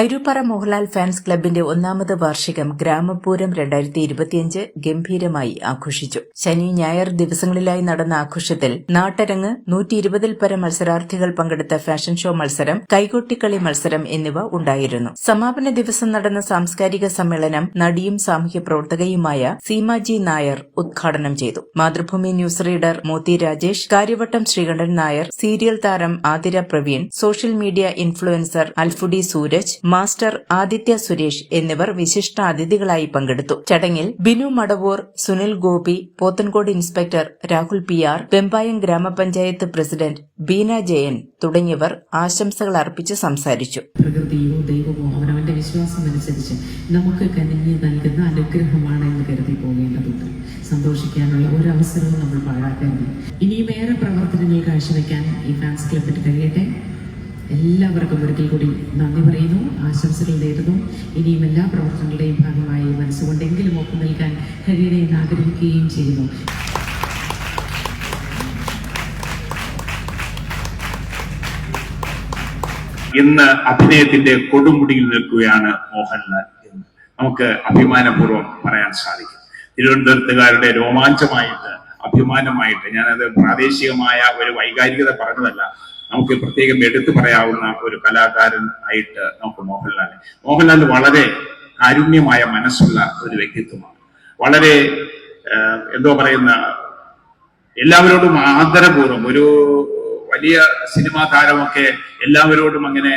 കൈരൂപ്പാറ Mohanlal fans ക്ലബിന്റെ ഒന്നാമത് വാർഷികം ഗ്രാമപൂരം രണ്ടായിരത്തി ഇരുപത്തിയഞ്ച് ഗംഭീരമായി ആഘോഷിച്ചു. ശനി ഞായർ ദിവസങ്ങളിലായി നടന്ന ആഘോഷത്തിൽ നാട്ടരങ്ങ് നൂറ്റി ഇരുപതിൽ പരം മത്സരാർത്ഥികൾ പങ്കെടുത്ത ഫാഷൻ ഷോ മത്സരം കൈകൊട്ടിക്കളി മത്സരം എന്നിവ ഉണ്ടായിരുന്നു. സമാപന ദിവസം നടന്ന സാംസ്കാരിക സമ്മേളനം നടിയും സാമൂഹ്യ പ്രവർത്തകയുമായ സീമാജി നായർ ഉദ്ഘാടനം ചെയ്തു. Mathrubhumi news reader Mothi Rajesh Kariyavattom Sreekantan Nair serial താരം Athira Praveen social media influencer അൽഫുഡി Sooraj master Aditya Suresh എന്നിവർ വിശിഷ്ടാതിഥികളായി പങ്കെടുത്തു. ചടങ്ങിൽ Binu Madavoor Sunil Gopi Pothencode inspector Rahul P R Vembayam ഗ്രാമപഞ്ചായത്ത് പ്രസിഡന്റ് ബീന ജയൻ തുടങ്ങിയവർ ആശംസകൾ അർപ്പിച്ച് സംസാരിച്ചു. അവനവന്റെ വിശ്വാസം അനുസരിച്ച് നമുക്ക് കനിഞ്ഞ് നൽകുന്ന അനുഗ്രഹമാണ് എന്ന് കരുതി പോകേണ്ടതുണ്ട്. സന്തോഷിക്കാനുള്ള ഒരു അവസരവും നമ്മൾ പാഴാക്കരുത്. ഇനിയും ഏറെ പ്രവർത്തനങ്ങൾ കാഴ്ചവെക്കാൻ ഈ ഫാൻസ് ക്ലബിന് കഴിയട്ടെ. എല്ലാവർക്കും ഒരിക്കൽ കൂടി നന്ദി പറയുന്നു. ആശംസകൾ നേരുന്നു. ഇനിയും എല്ലാ പ്രവർത്തനങ്ങളുടെയും ഭാഗമായി മനസ്സുകൊണ്ടെങ്കിലും ഒപ്പം നൽകാൻ കഴിയണമെന്ന് ആഗ്രഹിക്കുകയും ചെയ്യുന്നു. ഇന്ന് അഭിനയത്തിന്റെ കൊടുമുടിയിൽ നിൽക്കുകയാണ് മോഹൻലാൽ എന്ന് നമുക്ക് അഭിമാനപൂർവം പറയാൻ സാധിക്കും. തിരുവനന്തപുരത്തുകാരുടെ രോമാഞ്ചമായിട്ട് അഭിമാനമായിട്ട് ഞാനത് പ്രാദേശികമായ ഒരു വൈകാരികത പറഞ്ഞതല്ല. നമുക്ക് പ്രത്യേകം എടുത്തു പറയാവുന്ന ഒരു കലാകാരൻ ആയിട്ട് നമുക്ക് മോഹൻലാൽ. മോഹൻലാൽ വളരെ കാരുണ്യമായ മനസ്സുള്ള ഒരു വ്യക്തിത്വമാണ്. വളരെ എന്തോ പറയുന്ന എല്ലാവരോടും ആദരപൂർവം ഒരു വലിയ സിനിമാ താരമൊക്കെ എല്ലാവരോടും അങ്ങനെ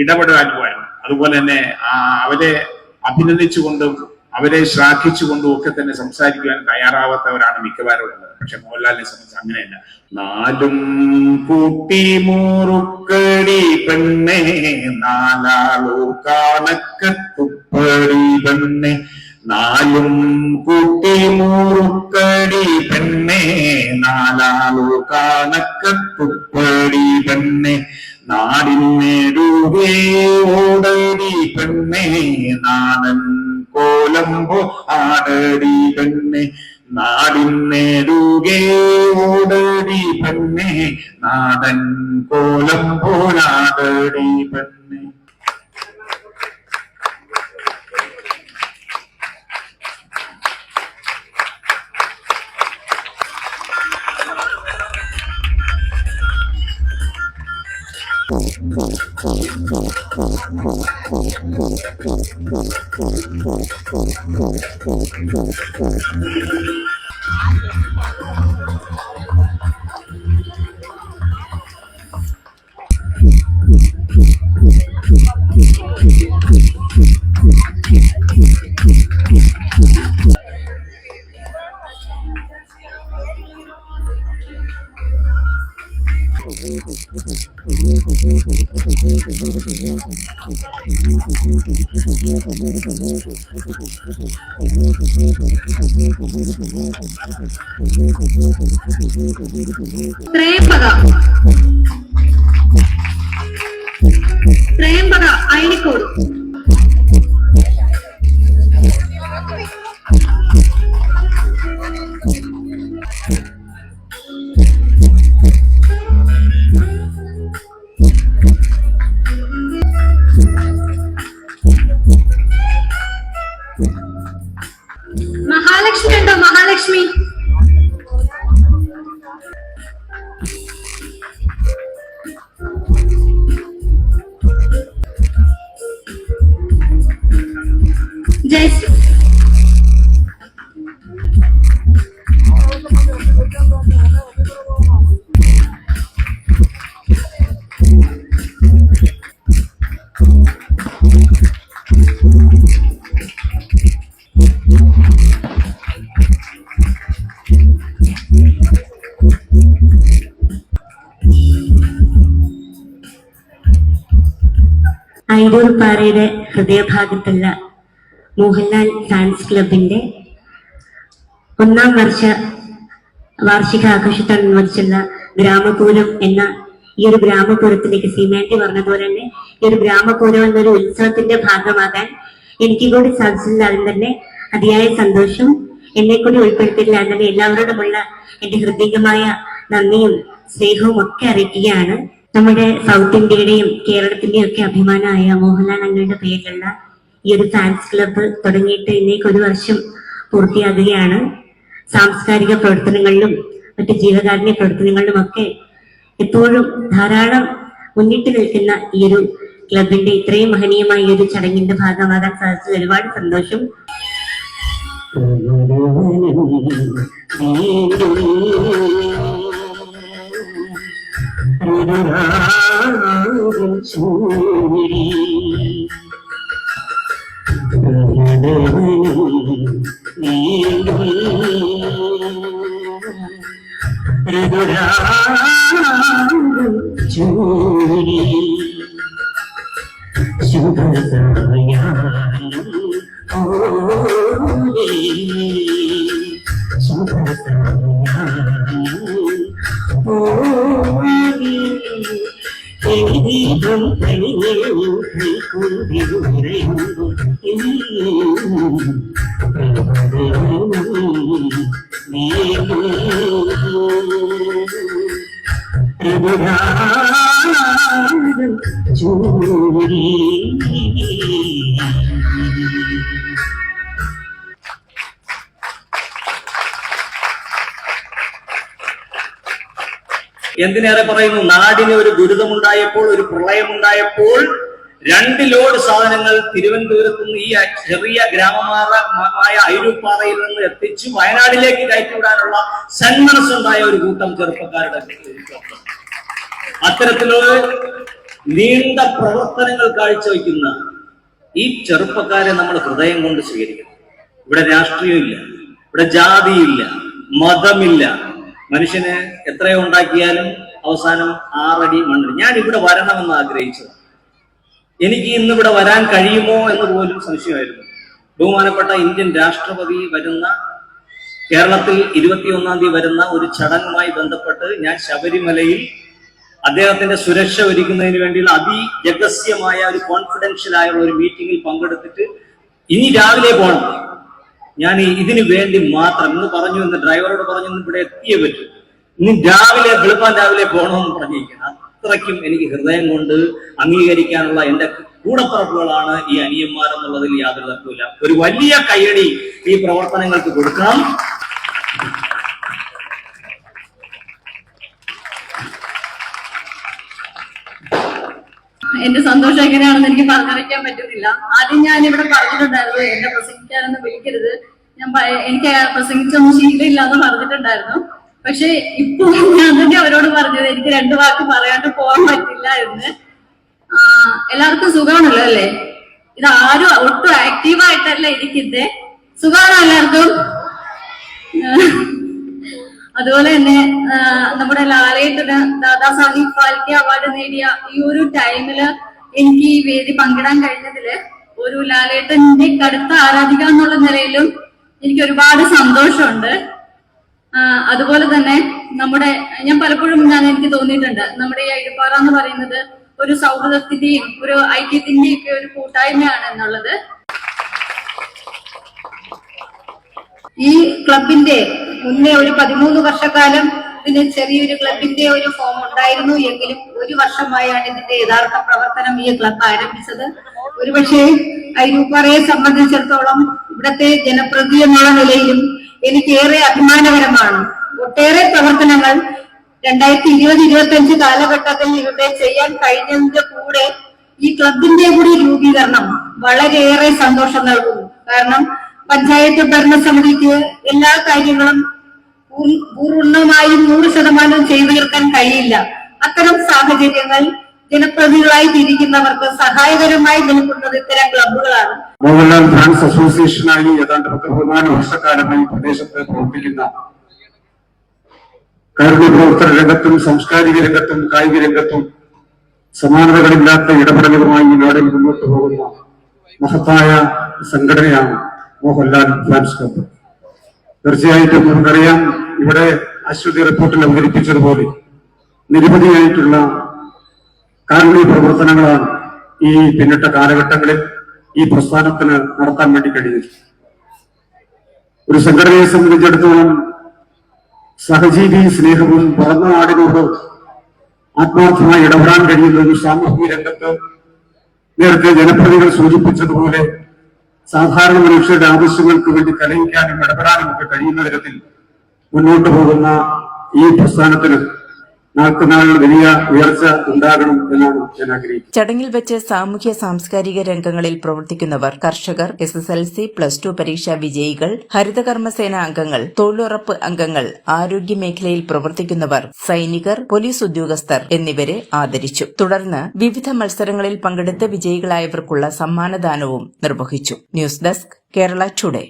ഇടപെടാനുമായിരുന്നു അതുപോലെ തന്നെ അവരെ അഭിനന്ദിച്ചുകൊണ്ടും അവരെ ശ്ലാഘിച്ചുകൊണ്ടും ഒക്കെ തന്നെ സംസാരിക്കുവാൻ തയ്യാറാവാത്തവരാണ് മിക്കവാറും ഉള്ളത്. പക്ഷെ മോഹൻലാലിനെ സംബന്ധിച്ച് അങ്ങനെയല്ല. നാലും കൂട്ടി മൂറുക്കടി പെണ്ണെ നാലാളോ കാണക്കത്തുപ്പടി പെണ്ണെ നാലും കൂട്ടി മൂറുക്കടി പെണ്ണെ നാലാളോ കാണക്കത്തുപ്പടി പെണ്ണെ നാടിനേടുകേ ഓടടി പെണ്ണെ നാടൻ കോലമ്പോ ആടടി പെണ്ണെ നാടിനേടുകേ ഓടടി പെണ്ണെ നാടൻ കോലമ്പോലാടടി പെണ്ണെ. Yeah. త్రేంబగా త్రేంబగా అయినకోడు ജയശ്രീ ഐരൂർ പാറയുടെ ഹൃദയഭാഗത്തുള്ള മോഹൻലാൽ ഫാൻസ് ക്ലബിന്റെ ഒന്നാം വർഷ വാർഷിക ആഘോഷത്തോടനുബന്ധിച്ചുള്ള ഗ്രാമപൂരം എന്ന ഈ ഒരു ഗ്രാമപൂരത്തിലേക്ക് സീമാൻഡി പറഞ്ഞതുപോലെ തന്നെ ഈ ഒരു ഗ്രാമപൂരം എന്നൊരു ഉത്സവത്തിന്റെ ഭാഗമാകാൻ എനിക്ക് കൂടി സാധിച്ചതിൽ അതിൽ തന്നെ അതിയായ സന്തോഷം. എന്നെ കൂടി ഉൾപ്പെടുത്തിയില്ല അതിൽ എല്ലാവരോടുമുള്ള എന്റെ ഹൃദയമായ നന്ദിയും സ്നേഹവും ഒക്കെ അറിയിക്കുകയാണ്. നമ്മുടെ സൗത്ത് ഇന്ത്യയുടെയും കേരളത്തിന്റെയും ഒക്കെ അഭിമാനമായ മോഹൻലാൽ അങ്ങളുടെ പേരിലുള്ള ഈ ഒരു ഫാൻസ് ക്ലബ്ബ് തുടങ്ങിയിട്ട് ഇന്നേക്ക് ഒരു വർഷം പൂർത്തിയാകുകയാണ്. സാംസ്കാരിക പ്രവർത്തനങ്ങളിലും മറ്റ് ജീവകാരുണ്യ പ്രവർത്തനങ്ങളിലും ഒക്കെ എപ്പോഴും ധാരാളം മുന്നിട്ട് നിൽക്കുന്ന ഈ ഒരു ക്ലബിന്റെ ഇത്രയും മഹനീയമായ ഒരു ചടങ്ങിന്റെ ഭാഗമാകാൻ സാധിച്ചത് ഒരുപാട് സന്തോഷം. ജൂരി ശുഭസമയാലും ശുഭസമയാലും കഴിഞ്ഞു കുതിരുന്നു എന്തിനേറെ പറയുന്നു നാടിന് ഒരു ദുരിതമുണ്ടായപ്പോൾ ഒരു പ്രളയമുണ്ടായപ്പോൾ രണ്ട് ലോഡ് സാധനങ്ങൾ തിരുവനന്തപുരത്ത് നിന്ന് ഈ ചെറിയ ഗ്രാമമായ അയിരൂപ്പാറയിൽ നിന്ന് എത്തിച്ച് വയനാട്ടിലേക്ക് കയറ്റിവിടാനുള്ള സന്മനസ്സുണ്ടായ ഒരു കൂട്ടം ചെറുപ്പക്കാരുടെ. അത്തരത്തിലുള്ള നീണ്ട പ്രവർത്തനങ്ങൾ കാഴ്ചവെക്കുന്ന ഈ ചെറുപ്പക്കാരെ നമ്മൾ ഹൃദയം കൊണ്ട് സ്വീകരിക്കണം ഇവിടെ രാഷ്ട്രീയമില്ല ഇവിടെ ജാതിയില്ല മതമില്ല മനുഷ്യന് എത്രയോ ഉണ്ടാക്കിയാലും അവസാനം ആറടി മണ്ണിൽ ഞാൻ ഇവിടെ വരണമെന്ന് ആഗ്രഹിച്ചത്. എനിക്ക് ഇന്ന് ഇവിടെ വരാൻ കഴിയുമോ എന്ന് പോലും സംശയമായിരുന്നു. ബഹുമാനപ്പെട്ട ഇന്ത്യൻ രാഷ്ട്രപതി വരുന്ന കേരളത്തിൽ ഇരുപത്തിയൊന്നാം തീയതി വരുന്ന ഒരു ചടങ്ങുമായി ബന്ധപ്പെട്ട് ഞാൻ ശബരിമലയിൽ അദ്ദേഹത്തിന്റെ സുരക്ഷ ഒരുക്കുന്നതിന് വേണ്ടിയുള്ള അതിരഹസ്യമായ ഒരു കോൺഫിഡൻഷ്യൽ ആയുള്ള ഒരു മീറ്റിംഗിൽ പങ്കെടുത്തിട്ട് ഇനി രാവിലെ പോകണം. ഞാൻ ഇതിന് വേണ്ടി മാത്രം ഇന്ന് പറഞ്ഞു എന്ന് ഡ്രൈവറോട് പറഞ്ഞു ഇന്ന് ഇവിടെ എത്തിയേ പറ്റൂ. ഇനി രാവിലെ വെളുപ്പാൻ രാവിലെ പോകണമെന്ന് പറഞ്ഞിരിക്കണം അത്രയ്ക്കും എനിക്ക് ഹൃദയം കൊണ്ട് അംഗീകരിക്കാനുള്ള എന്റെ കൂടപ്പറപ്പുകളാണ് ഈ അനിയന്മാർ എന്നുള്ളതിൽ യാതൊരു തർക്കമില്ല ഒരു വലിയ കയ്യടി ഈ പ്രവർത്തനങ്ങൾക്ക് കൊടുക്കണം. എന്റെ സന്തോഷം എങ്ങനെയാണെന്ന് എനിക്ക് പറഞ്ഞറിയിക്കാൻ പറ്റുന്നില്ല. ആദ്യം ഞാൻ ഇവിടെ പറഞ്ഞിട്ടുണ്ടായിരുന്നു എന്നെ പ്രസംഗിക്കാനൊന്നും വിളിക്കരുത്. ഞാൻ എനിക്ക് പ്രസംഗിച്ചൊന്നും ശീലമില്ല എന്ന് പറഞ്ഞിട്ടുണ്ടായിരുന്നു. പക്ഷെ ഇപ്പൊ ഞാൻ തന്നെ അവരോട് പറഞ്ഞത് എനിക്ക് രണ്ടു വാക്ക് പറയാണ്ട് പോകാൻ പറ്റില്ല എന്ന് എല്ലാവർക്കും സുഖമാണല്ലോ അല്ലേ? ഇത് ആരും ഒട്ടും ആക്റ്റീവായിട്ടല്ല ഇരിക്കുന്നത് സുഖമാണോ എല്ലാവർക്കും? അതുപോലെ തന്നെ നമ്മുടെ ലാലയത്തിന് ദാദാ സാഹിബ് ഫാൽക്കെ അവാർഡ് നേടിയ ഈ ഒരു ടൈമിൽ എനിക്ക് ഈ വേദി പങ്കിടാൻ കഴിഞ്ഞതിൽ ഒരു ലാലേട്ടന്റെ കടുത്ത ആരാധിക എന്നുള്ള നിലയിലും എനിക്ക് ഒരുപാട് സന്തോഷമുണ്ട്. അതുപോലെ തന്നെ നമ്മുടെ ഞാൻ പലപ്പോഴും ഞാൻ എനിക്ക് തോന്നിയിട്ടുണ്ട് നമ്മുടെ ഈ അഴിപ്പാറ എന്ന് പറയുന്നത് ഒരു സൗഹൃദത്തിന്റെയും ഒരു ഐക്യത്തിന്റെയും ഒക്കെ ഒരു കൂട്ടായ്മയാണ് എന്നുള്ളത്. ഈ ക്ലബിന്റെ മുന്നേ ഒരു പതിമൂന്ന് വർഷക്കാലം ഇതിന് ചെറിയൊരു ക്ലബിന്റെ ഒരു ഫോം ഉണ്ടായിരുന്നു. എങ്കിലും ഒരു വർഷമായാണ് ഇതിന്റെ യഥാർത്ഥ പ്രവർത്തനം ഈ ക്ലബ് ആരംഭിച്ചത്. ഒരുപക്ഷെ അയ്യൂപ്പാറയെ സംബന്ധിച്ചിടത്തോളം ഇവിടത്തെ ജനപ്രതി എന്നുള്ള നിലയിലും എനിക്ക് ഏറെ അഭിമാനകരമാണ്. ഒട്ടേറെ പ്രവർത്തനങ്ങൾ രണ്ടായിരത്തി ഇരുപത് ഇരുപത്തി അഞ്ച് കാലഘട്ടത്തിൽ ഇവിടെ ചെയ്യാൻ കഴിഞ്ഞതിന്റെ കൂടെ ഈ ക്ലബിന്റെ കൂടി രൂപീകരണം വളരെയേറെ സന്തോഷം നൽകുന്നു. കാരണം പഞ്ചായത്ത് ഭരണസമിതിക്ക് എല്ലാ കാര്യങ്ങളും പൂർണമായും നൂറ് ശതമാനം ചെയ്തു തീർക്കാൻ കഴിയില്ല. അത്തരം സാഹചര്യങ്ങൾ ജനപ്രതിനിധികളായി തിരിക്കുന്നവർക്ക് സഹായകരമായി നിൽക്കുന്നത് ഇത്തരം ക്ലബുകളാണ് മോഹൻലാൽ ഫ്രണ്ട്സ് അസോസിയേഷനായി ഏതാണ്ട് ബഹുമാന വർഷക്കാലമായി പ്രദേശത്ത് പ്രവർത്തിക്കുന്ന കാരുണ്യ പ്രവർത്തന രംഗത്തും സാംസ്കാരിക രംഗത്തും കായിക രംഗത്തും സമാനതകളില്ലാത്ത ഇടപെടലുകളുമായി നാടിൽ മുന്നോട്ട് പോകുന്ന മഹത്തായ സംഘടനയാണ് മോഹൻലാൽ ഫാൻസ് ക്ലബ്ബ് തീർച്ചയായിട്ടും നമുക്കറിയാം ഇവിടെ അശ്വതി റിപ്പോർട്ടിൽ അവതരിപ്പിച്ചതുപോലെ നിരവധിയായിട്ടുള്ള കാരുണ്യ പ്രവർത്തനങ്ങളാണ് ഈ പിന്നിട്ട കാലഘട്ടങ്ങളിൽ ഈ പ്രസ്ഥാനത്തിന് നടത്താൻ വേണ്ടി കഴിയുന്നത്. ഒരു സംഘടനയെ സംബന്ധിച്ചിടത്തോളം സഹജീവി സ്നേഹവും പറഞ്ഞ നാടിനോട് ആത്മാർത്ഥമായി ഇടപെടാൻ കഴിയുന്ന ഒരു സാമൂഹിക രംഗത്ത് നേരത്തെ ജനപ്രതികൾ സൂചിപ്പിച്ചതുപോലെ സാധാരണ മനുഷ്യരുടെ ആവശ്യങ്ങൾക്ക് വേണ്ടി കലയിക്കാനും ഇടപെടാനും ഒക്കെ കഴിയുന്ന തരത്തിൽ മുന്നോട്ട് പോകുന്ന ഈ പ്രസ്ഥാനത്തിന് വലിയ ചടങ്ങിൽ വെച്ച് സാമൂഹ്യ സാംസ്കാരിക രംഗങ്ങളിൽ പ്രവർത്തിക്കുന്നവർ കർഷകർ S S L C plus two പരീക്ഷാ വിജയികൾ ഹരിതകർമ്മസേന അംഗങ്ങൾ തൊഴിലുറപ്പ് അംഗങ്ങൾ ആരോഗ്യ മേഖലയിൽ പ്രവർത്തിക്കുന്നവർ സൈനികർ പോലീസ് ഉദ്യോഗസ്ഥർ എന്നിവരെ ആദരിച്ചു. തുടർന്ന് വിവിധ മത്സരങ്ങളിൽ പങ്കെടുത്ത് വിജയികളായവർക്കുള്ള സമ്മാനദാനവും നിർവഹിച്ചു. News desk Kerala today.